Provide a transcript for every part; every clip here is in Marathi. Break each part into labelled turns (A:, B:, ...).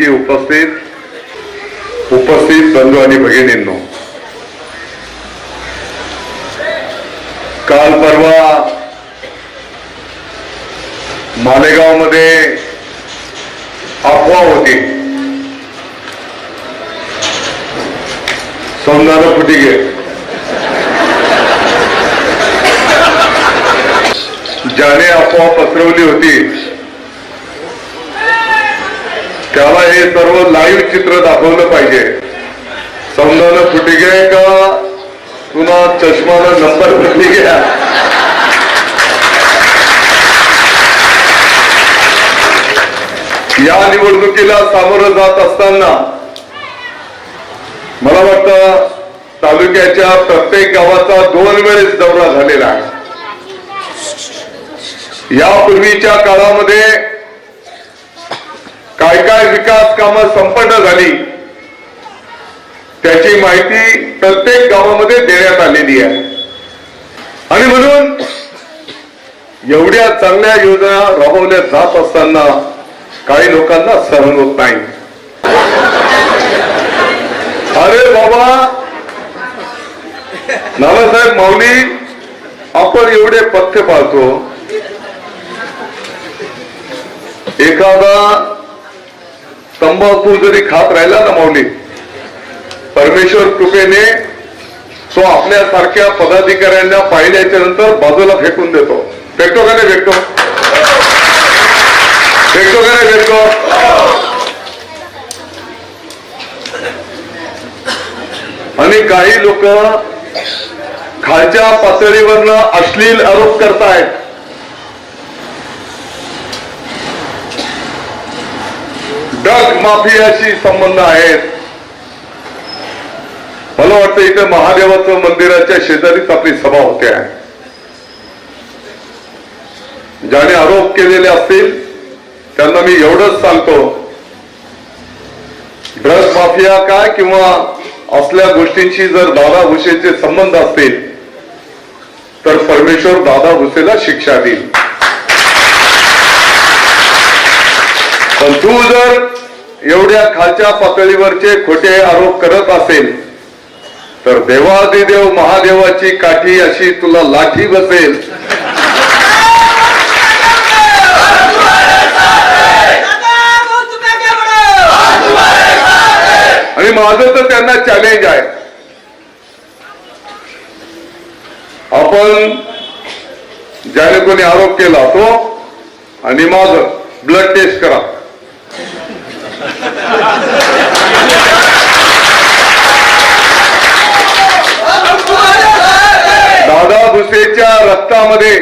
A: सभेप्रसंगी उपस्थित उपस्थित बंधू आणि भगिनींनो. काल परवा मालेगावमध्ये अफवा होती. सौंदाना फुटिगे. ज्याने अफवा पसरवली होती त्याला हे सर्व लाईव्ह चित्र दाखवलं पाहिजे. समजावलं फुटिगे का? पुन्हा चष्माला नंबर फुटली घ्या या निवडणुकीला सामोरं जात असताना मला वाटतं तालुक्याच्या प्रत्येक गावाचा दोन वेळेस दौरा झालेला आहे. यापूर्वीच्या काळामध्ये काय काय विकास कामं संपन्न झाली. त्याची माहिती प्रत्येक गावामध्ये देण्यात आलेली आहे. आणि म्हणून एवढ्या चांगल्या योजना राबवल्या जात असताना काही लोकांना सहन होत नाही. अरे बाबा! नानासाहेब माऊली आपण एवढे पथ्य पाळतो. एखादा तंबाखू जरी खात राहिला ना माऊली परमेश्वर कृपेने तो आपल्या सारख्या पदाधिकाऱ्यांना पाहिल्याच्या नंतर बाजूला फेकून देतो. फेकतो का नाही फेकतो? फेकतो का नाही फेकतो? आणि काही लोक खालच्या पातळीवरनं अश्लील आरोप करतायत. ड्रग माफियाशी संबंध आहेत. मला वाटतं इथे महादेवाचं मंदिराच्या शेजारीच आपली सभा होते. आहे ज्याने आरोप केलेले असतील त्यांना मी एवढंच सांगतो. ड्रग माफिया काय किंवा असल्या गोष्टींशी जर दादा भुसेचे संबंध असतील तर परमेश्वर दादा भुसेला शिक्षा देईल. पण तू जर एवढ्या खालच्या पातळीवरचे खोटे आरोप करत असेल तर देवादिदेव महादेवाची काठी अशी तुला लाठी बसेल. आणि माझं तर त्यांना चॅलेंज आहे. आपण ज्याने कोणी आरोप केला तो आणि माझ ब्लड टेस्ट करा. दादा भुसेच्या रक्तामध्ये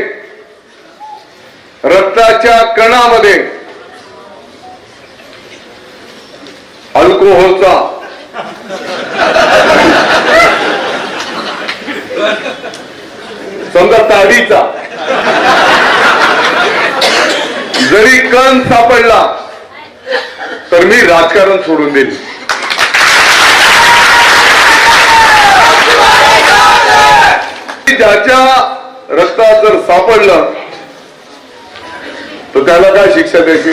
A: रक्ताच्या कणामध्ये अल्कोहोलचा समजा ताडीचा जरी कण सापडला तर मी राजकारण सोडून देईन ज्याच्या रस्ता जर सापडलं तर त्याला काय शिक्षा द्यायची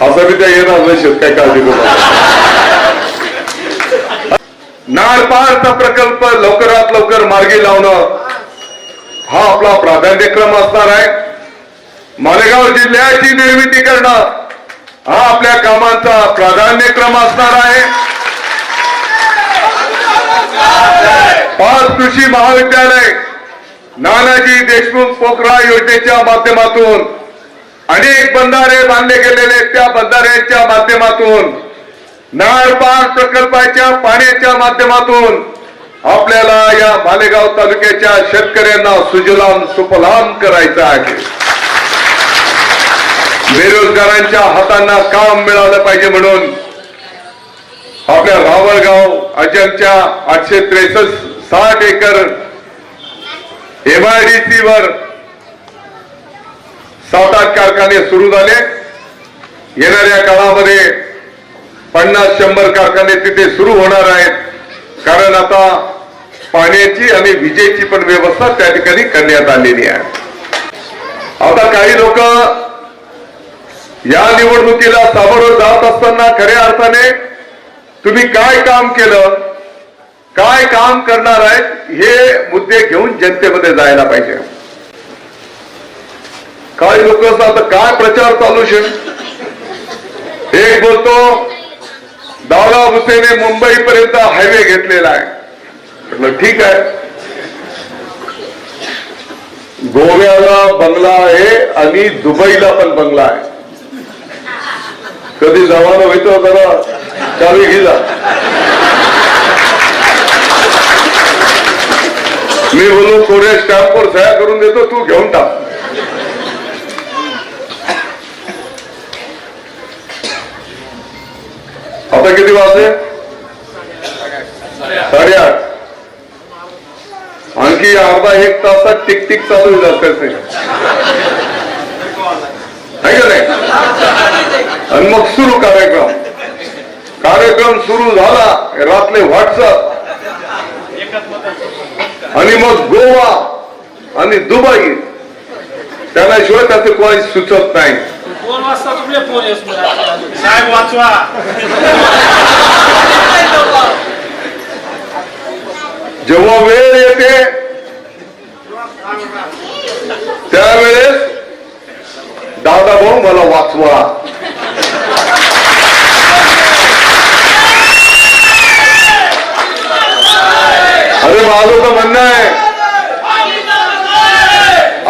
A: असं बी त्या येणार नाही काय काळजी करू नका. प्रकल्प लवकरात लवकर मार्गी लावणं हा आपला प्राधान्यक्रम असणार आहे. मालेगाव जिल्ह्याची निर्मिती करणं हा आपल्या कामांचा प्राधान्यक्रम असणार आहे. पाच कृषी महाविद्यालय नानाजी देशमुख पोखरा योजनेच्या माध्यमातून अनेक बंधारे बांधले गेलेले त्या बंधाऱ्यांच्या माध्यमातून नारपार प्रकल्पाच्या पाण्याच्या माध्यमातून आपल्याला या मालेगाव तालुक्याच्या शेतकऱ्यांना सुजलाम सुफलाम करायचं आहे. बेरोजगारांच्या हातांना काम मिळालं पाहिजे म्हणून आपल्या रावळगाव अजंच्या आठशे त्रेसष्ट साठ एकर एमआयडीसी वर सात आठ कारखाने सुरू झाले. येणाऱ्या काळामध्ये पन्नास शंभर कारखाने तिथे सुरू होणार आहेत. कारण आता पाण्याची आणि विजेची पण व्यवस्था त्या ठिकाणी करण्यात आलेली आहे. आता काही लोक या निवडणुकीला सामोरं जात असताना खऱ्या अर्थाने तुम्ही काय काम केलं काय काम करणार आहेत हे मुद्दे घेऊन जनतेमध्ये जायला पाहिजे. काही लोक आता काय प्रचार चालू शे? एक बोलतो दादा भुसेने मुंबई पर्यंत हायवे घेतलेला आहे. म्हटलं ठीक आहे. गोव्याला बंगला आहे आणि दुबईला पण बंगला आहे. कधी जवान होतो जरा चावी घेला मी बोलू कोऱ्या स्टॅम्पवर सह्या करून देतो तू घेऊन टाक. आता किती वाजले? की अर्धा एक तासात टिक टिक चालू होईल आणि मग सुरू कार्यक्रम. कार्यक्रम सुरू झाला रात्री व्हॉट्सअप. आणि मग गोवा आणि दुबई. त्याल्याशिवाय त्याचे कोणी सुचत नाही.
B: वाजता फोन
C: साहेब वाचवा
A: जेव्हा वेळ येते त्यावेळेस दादा भाऊ मला वाचवा अरे माझं तर म्हणणं आहे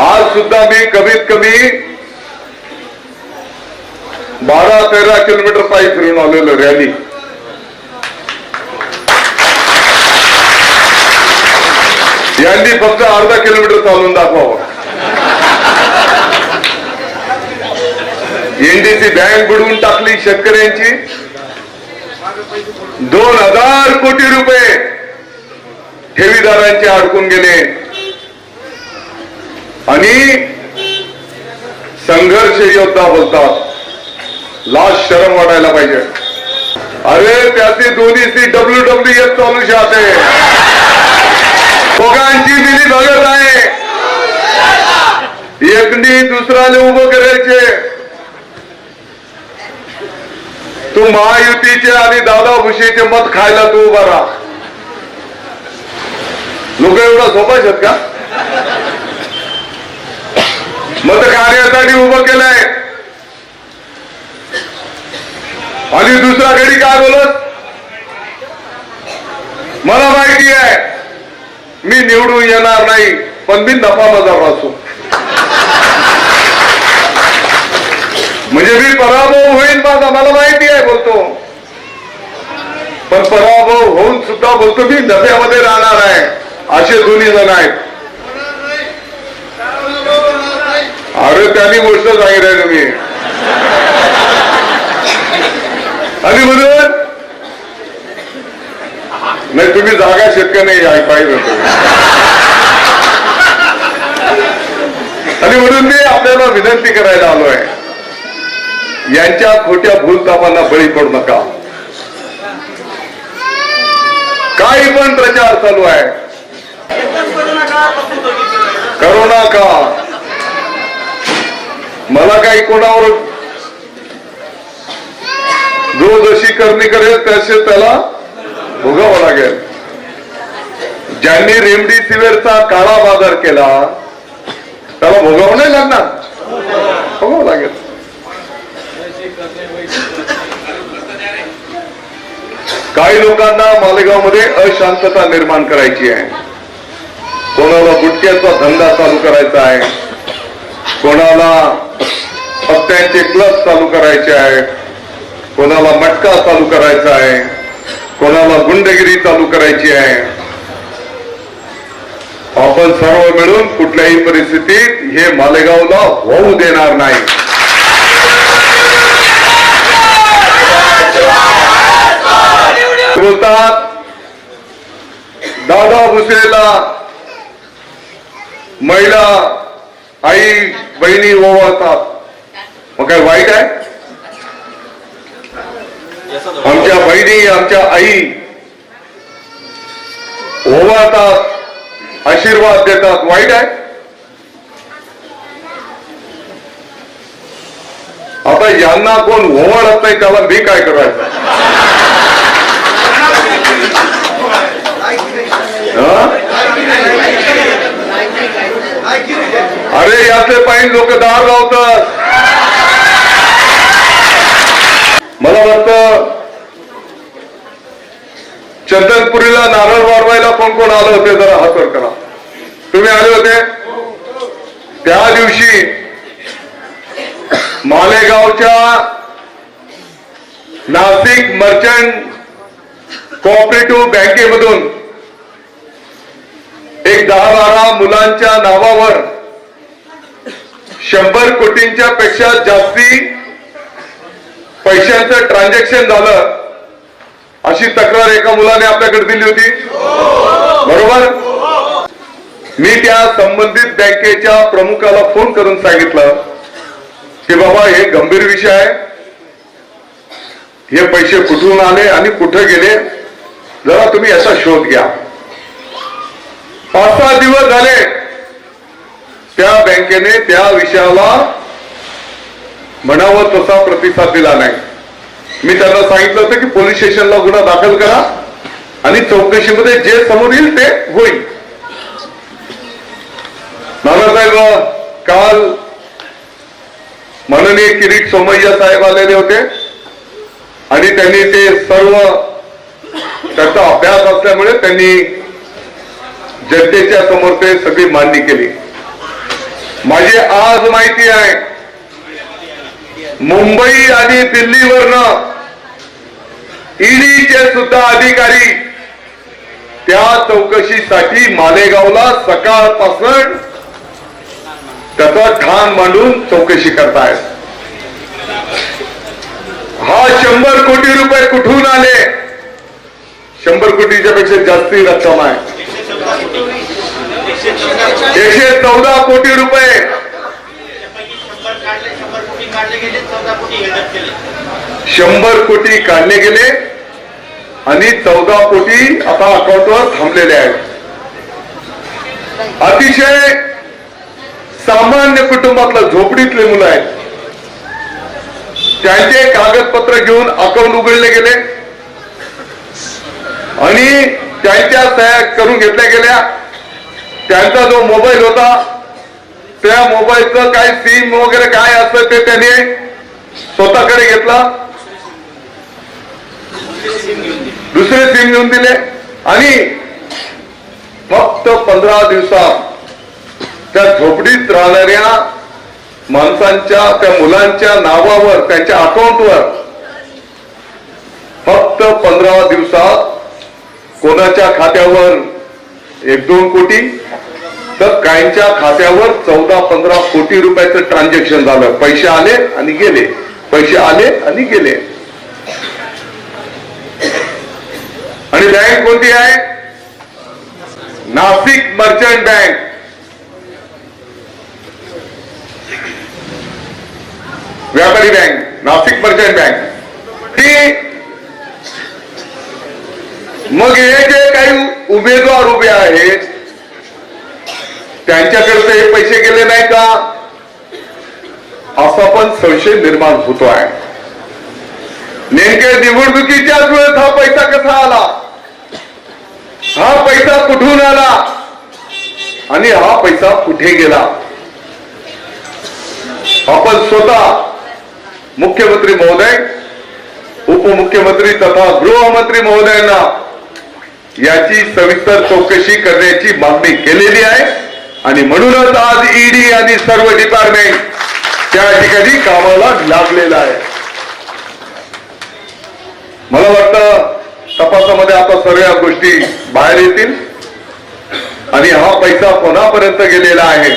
A: आज सुद्धा मी कमीत कमी दहा किलोमीटर पायी फिरून आलेलो रॅली यांनी फक्त अर्धा किलोमीटर चालून दाखवावं. एनडीसी बँक बुडवून टाकली शेतकऱ्यांची. दोन हजार कोटी रुपये ठेवीदारांचे अडकून गेले. आणि संघर्ष योद्धा बोलतात. लाज शरम वाटायला पाहिजे. अरे त्याची दोन्ही ती डब्ल्यू डब्ल्यू एफ चालू आहे दोघांची दिली भगत आहे. एकनी दुसऱ्याने उभं करायचे. तू महायुतीचे आणि दादा भुशीचे मत खायला तू उभा राहा. लोक एवढा सोपा आहेत का? मत कार्यासाठी उभं केलंय. आणि दुसरा घडी काय बोलत? मला माहिती आहे मी निवडून येणार नाही पण मी नफा मजा असो. म्हणजे मी पराभव होईल माझा मला माहिती आहे बोलतो. पण पराभव होऊन सुद्धा बोलतो मी नफ्यामध्ये राहणार आहे असे दोन्ही जण आहेत. अरे त्यांनी गोष्ट सांगितली तुम्ही आणि म्हणून नाही तुम्ही जागा शक्य नाही पाहिजे आणि म्हणून मी आपल्याला विनंती करायला आलो आहे यांच्या खोट्या भूलतापांना बळी पडू नका. काही पण प्रचार चालू आहे. करोना का मला काही कोणावर जो जशी करणी करेल तसे त्याला भोगावं लागेल. ज्यांनी रेमडेसिवीरचा काळा बाजार केला त्याला भोगावं नाही लागणार. भोगावं लागेल. काही लोकांना मालेगावमध्ये अशांतता निर्माण करायची आहे. कोणाला गुटक्याचा धंदा चालू करायचा आहे. कोणाला पत्त्यांचे क्लब चालू करायचे आहे कोणाला मटका चालू करायचा आहे कोणाला गुंडगिरी चालू करायची आहे. आपण सर्व मिळून कुठल्याही परिस्थितीत हे मालेगावला होऊ देणार नाही. बोलतात दादा भुसेला महिला आई बहिणी ओवाळतात. मग काय वाईट आहे आमच्या बहिणी आमच्या आई ओवाळतात आशीर्वाद देतात. वाईट आहे? आता यांना कोण ओवाळत नाही त्याला मी काय करायचं? अरे यातले पाहिजे लोक दार लावतात. मला वाटतं चंदनपुरीला नारळ वाढवायला कोण कोण आलं होते जरा हात वर करा. तुम्ही आले होते? त्या दिवशी मालेगावच्या नाशिक मर्चंट कोऑपरेटिव्ह बँकेमधून एक दहा बारा मुलांच्या नावावर शंभर कोटींच्या पेक्षा जास्ती पैशांचं ट्रान्झॅक्शन झालं. अशी तक्रार एका मुलाने आपल्याकडे दिली होती. बरोबर? मी त्या संबंधित बँकेच्या प्रमुखाला फोन करून सांगितलं की बाबा हे गंभीर विषय आहे. हे पैसे कुठून आले आणि कुठे गेले? जरा तुम्ही याचा शोध घ्या. पाच सहा दिवस झाले त्या बँकेने त्या विषयाला म्हणावं तसा प्रतिसाद दिला नाही. मी त्यांना सांगितलं होतं की पोलीस स्टेशनला गुन्हा दाखल करा आणि चौकशीमध्ये जे समोर येईल ते होईल. नानासाहेब काल माननीय किरीट सोमय्या साहेब आलेले होते आणि त्यांनी ते सर्व त्याचा अभ्यास असल्यामुळे त्यांनी जनतेच्या समोर ते सगळी मांडणी केली. माझी आज माहिती आहे मुंबई आणि दिल्लीवरनं ईडीचे सुद्धा अधिकारी त्या चौकशीसाठी मालेगावला सकाळपासून त्याचा ठाण मांडून चौकशी करतायत. हा शंभर कोटी रुपये कुठून आले? शंभर कोटीच्या पेक्षा जास्ती रक्कम आहे. एकशे चौदा कोटी रुपये. शंभर कोटी काढले गेले आणि चौदा कोटी आता अकाउंटवर थांबलेले आहेत. अतिशय सामान्य कुटुंबातलं झोपडीतले मुलं आहेत. त्यांचे कागदपत्र घेऊन अकाउंट उघडले गेले. आणि त्यांच्या तयार करून घेतल्या गेल्या. त्यांचा जो मोबाईल होता त्या मोबाईलचं काय सिम वगैरे काय असतं ते त्यांनी स्वतःकडे घेतला. दुसरे सिम घेऊन दिले. आणि फक्त पंधरा दिवसात त्या झोपडीत राहणाऱ्या माणसांच्या त्या मुलांच्या नावावर त्यांच्या अकाउंटवर फक्त पंधरा दिवसात कोणाच्या खात्यावर एक दोन कोटी तर काहींच्या खात्यावर चौदा पंधरा कोटी रुपयाचं ट्रान्झॅक्शन झालं. पैसे आले आणि गेले. पैसे आले आणि गेले. आणि बँक कोणती आहे? Nashik merchant bank. व्यापारी बँक नाशिक मर्चंट बँक. ती मग हे जे काही उमेदवार उभे आहेत त्यांच्याकडे हे पैसे गेले नाही का? असा पण संशय निर्माण होतो आहे नेमके निवडणुकीच्याच वेळेस हा पैसा कसा आला? हा पैसा कुठून आला? आणि हा पैसा कुठे गेला? आपण स्वतः मुख्यमंत्री महोदय उपमुख्यमंत्री तथा गृहमंत्री महोदयांना याची सविस्तर चौकशी करण्याची मागणी केलेली आहे. आणि म्हणूनच आज ईडी आणि सर्व डिपार्टमेंट त्या ठिकाणी कामाला लागलेला आहे. मला वाटतं तपासामध्ये आता सर्व या गोष्टी बाहेर येतील. आणि हा पैसा कोणापर्यंत गेलेला आहे?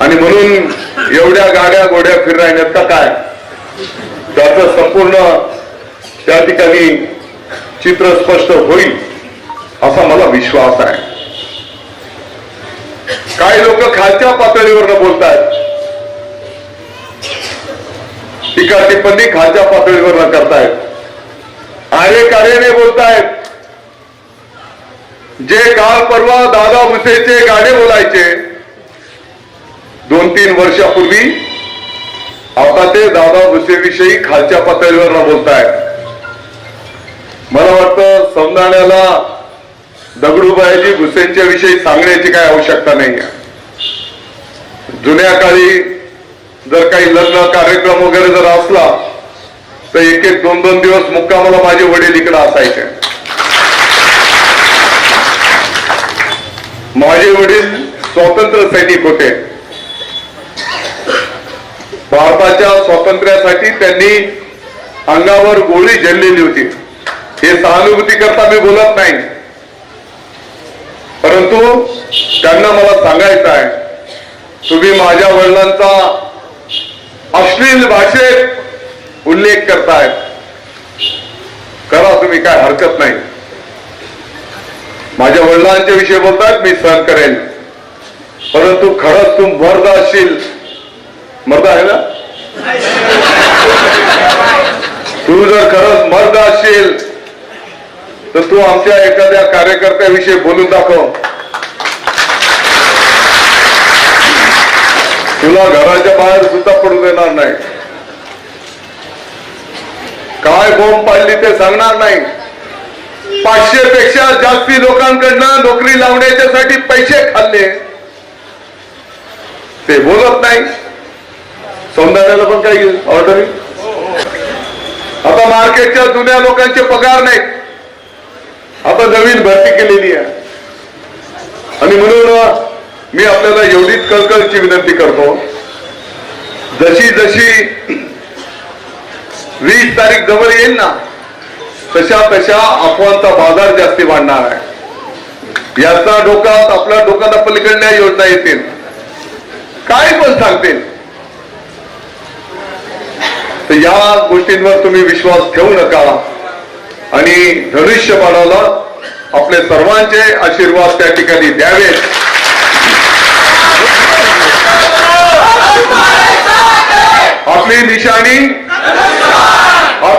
A: आणि म्हणून एवढ्या गाड्या गोड्या फिरण्यात का काय? त्याचं संपूर्ण त्या ठिकाणी चित्र स्पष्ट होईल असा मला विश्वास आहे. काही लोक खालच्या पातळीवर बोलतात टीका टिप्पणी खालच्या पातळीवर करतायत. अरे कार्याने बोलतायत. जे काल परवा दादा भुसेचे गाणे बोलायचे दोन तीन वर्षापूर्वी आता ते दादा भुसेविषयी खालच्या पातळीवर बोलतायत. मला वाटतं समजाण्याला दगडूबाईजी भुसेंच्या विषयी सांगण्याची काही आवश्यकता नाही जुन्या काळी जर काही लग्न कार्यक्रम वगैरे जर असला तर एक एक दोन दोन दिवस मुक्कामाला माझे वडील इकडे असायचे. माझे वडील स्वातंत्र्य सैनिक होते. भारताच्या स्वातंत्र्यासाठी त्यांनी अंगावर गोळी झेललेली होती. हे सहानुभूती करता मी बोलत नाही. परंतु त्यांना मला सांगायचं आहे तुम्ही माझ्या वडिलांचा अश्लील भाषेत उल्लेख करतायत करा तुम्ही काय हरकत नाही. माझ्या वडिलांच्या विषयी बोलतायत मी सहन करेन. परंतु खरंच तू मर्द असशील मर्द आहे ना? तू जर खरंच मर्द असशील तर तू आमच्या एखाद्या कार्यकर्त्याविषयी बोलून दाखव. तुला घराच्या बाहेर सुद्धा पडू देणार नाही. काय बोंब पाडली ते सांगणार नाही. पाचशे पेक्षा जास्ती लोकांकडनं नोकरी लावण्याच्यासाठी पैसे खाल्ले. ते बोलत नाही. सौंदर्याला पण काही ऑर्डर आता मार्केटच्या जुन्या लोकांचे पगार नाहीत. आता नवीन भरती केलेली आहे. आणि म्हणून मी आपल्याला एवढीच कळकळची विनंती करतो. जशी जशी वीस तारीख जवळ येईल ना तशा तशा अफवांचा बाजार जास्ती वाढणार आहे. याचा डोक्यात आपल्या डोक्याला पलीकडल्या योजना येतील. काय पण सांगतील. तर या गोष्टींवर तुम्ही विश्वास ठेवू नका. आणि धनुष्यबाणाला आपले सर्वांचे आशीर्वाद त्या ठिकाणी द्यावेत. आपली निशाणी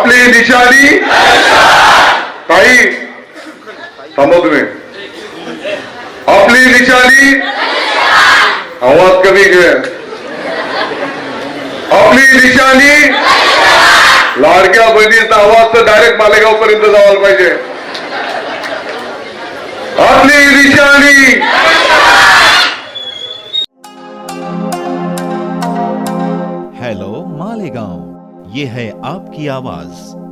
A: आपली निशाणी काही थांबा तुम्ही आपली निशाणी आवाज़ कमी घे आपली निशाणी लाडक्या बहिणीचा आवाज़ तर डायरेक्ट मालेगाव पर्यंत जायला पाहिजे आपली निशाणी
D: हेलो मालेगांव। ये है आपकी आवाज।